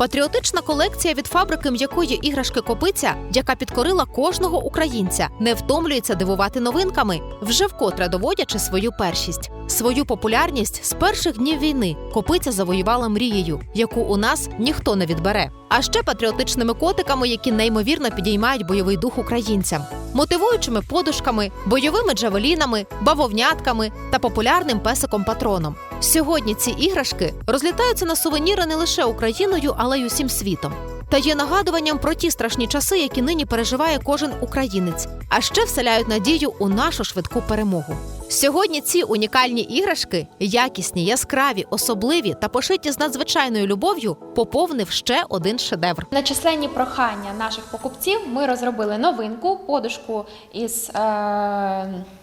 Патріотична колекція від фабрики м'якої іграшки Копиця, яка підкорила кожного українця, не втомлюється дивувати новинками, вже вкотре доводячи свою першість. Свою популярність з перших днів війни Копиця завоювала мрією, яку у нас ніхто не відбере. А ще патріотичними котиками, які неймовірно підіймають бойовий дух українцям, мотивуючими подушками, бойовими джавелінами, бавовнятками та популярним песиком патроном. Сьогодні ці іграшки розлітаються на сувеніри не лише Україною, але й усім світом. Та є нагадуванням про ті страшні часи, які нині переживає кожен українець, а ще вселяють надію у нашу швидку перемогу. Сьогодні ці унікальні іграшки, якісні, яскраві, особливі та пошиті з надзвичайною любов'ю, поповнив ще один шедевр. На численні прохання наших покупців ми розробили новинку, подушку із е,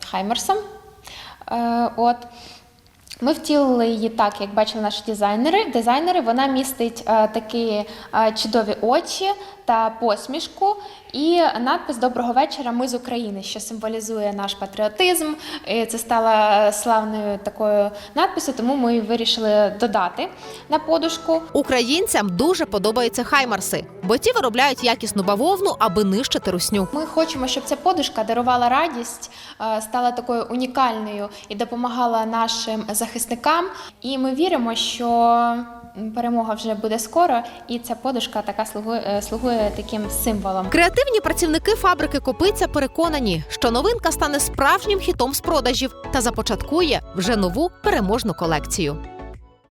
Хаймерсом. Е, от. Ми втілили її так, як бачили наші дизайнери. Дизайнери вона містить е, такі е, чудові очі та посмішку. І надпис Доброго вечора. Ми з України, що символізує наш патріотизм. І це стало славною такою надписю, тому ми вирішили додати на подушку. Українцям дуже подобаються хаймарси, бо ті виробляють якісну бавовну, аби нищити русню. Ми хочемо, щоб ця подушка дарувала радість, е, стала такою унікальною і допомагала нашим захисникам. І ми віримо, що перемога вже буде скоро, і ця подушка така слугує, е, слугує таким символом. Креативні працівники фабрики Копиця переконані, що новинка стане справжнім хітом з продажів та започаткує вже нову переможну колекцію.